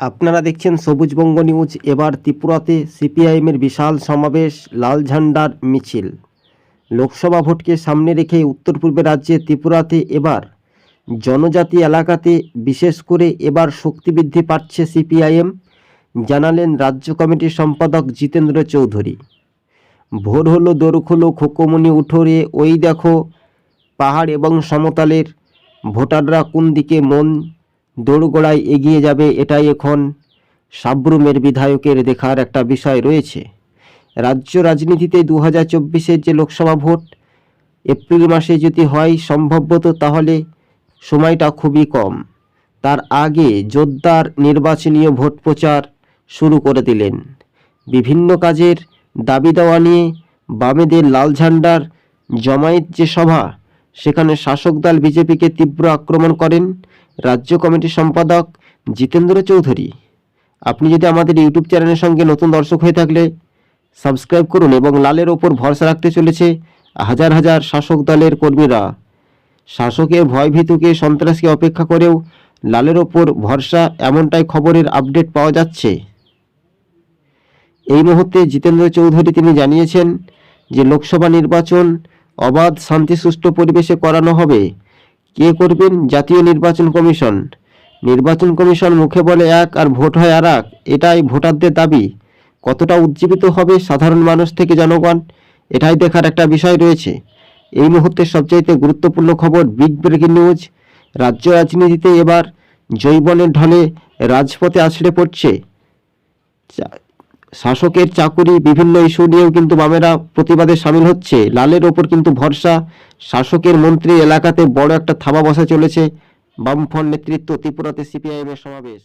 আপনারা দেখছেন সবুজবঙ্গ নিউজ, এবার ত্রিপুরাতে সিপিআইএমের বিশাল সমাবেশ, লাল ঝান্ডার মিছিল। লোকসভা ভোটকে সামনে রেখে উত্তর পূর্বে রাজ্যে ত্রিপুরাতে এবার জনজাতি এলাকাতে বিশেষ করে এবার শক্তি বৃদ্ধি পাচ্ছে সিপিআইএম, জানালেন রাজ্য কমিটির সম্পাদক জিতেন্দ্র চৌধুরী। ভোর হলো দোরখ হলো খোকমনি উঠোরে, ওই দেখো পাহাড় এবং সমতলের ভোটাররা কোন দিকে মন দোড়গোড়ায় এগিয়ে যাবে এটাই এখন সাব্রুমের বিধায়কের দেখার একটা বিষয় রয়েছে। রাজ্য রাজনীতিতে দু হাজার যে লোকসভা ভোট, এপ্রিল মাসে যদি হয় সম্ভবত তাহলে সময়টা খুবই কম। তার আগে জোরদার নির্বাচনীয় ভোট প্রচার শুরু করে দিলেন। বিভিন্ন কাজের দাবি দেওয়া নিয়ে বামেদের লাল ঝান্ডার জমায়েত যে সভা, সেখানে শাসক দল বিজেপিকে তীব্র আক্রমণ করেন রাজ্য কমিটির সম্পাদক জিতেন্দ্র চৌধুরী। আপনি যদি আমাদের ইউটিউব চ্যানেলের সঙ্গে নতুন দর্শক হয়ে থাকলে সাবস্ক্রাইব করুন এবং লালের ওপর ভরসা রাখতে চলেছে হাজার হাজার শাসক দলের কর্মীরা। শাসকের ভয়ভীতুকে সন্ত্রাসকে অপেক্ষা করেও লালের ওপর ভরসা এমনটাই খবরের আপডেট পাওয়া যাচ্ছে। এই মুহূর্তে জিতেন্দ্র চৌধুরী তিনি জানিয়েছেন যে লোকসভা নির্বাচন অবাধ শান্তি সুষ্ঠু পরিবেশে করানো হবে। কে করবেন জাতীয় নির্বাচন কমিশন? নির্বাচন কমিশন মুখে বলে এক আর ভোট হয় আর এক, এটাই ভোটারদের দাবি। কতটা উজ্জীবিত হবে সাধারণ মানুষ থেকে জনগণ, এটাই দেখার একটা বিষয় রয়েছে। এই মুহূর্তে সবচাইতে গুরুত্বপূর্ণ খবর বিগ ব্রেকিং নিউজ। রাজ্য রাজনীতিতে এবার জৈবনের ঢলে রাজপথে আছড়ে পড়ছে। শাসকের চাকুরি বিভিন্ন ইস্যু নিয়েও কিন্তু বামেরা প্রতিবাদে সামিল হচ্ছে। লালের ওপর কিন্তু ভরসা। শাসকের মন্ত্রী এলাকাতে বড় একটা থাবা বসা চলেছে। বামফ্রন্ট নেতৃত্ব ত্রিপুরাতে সিপিআইএমের সমাবেশ।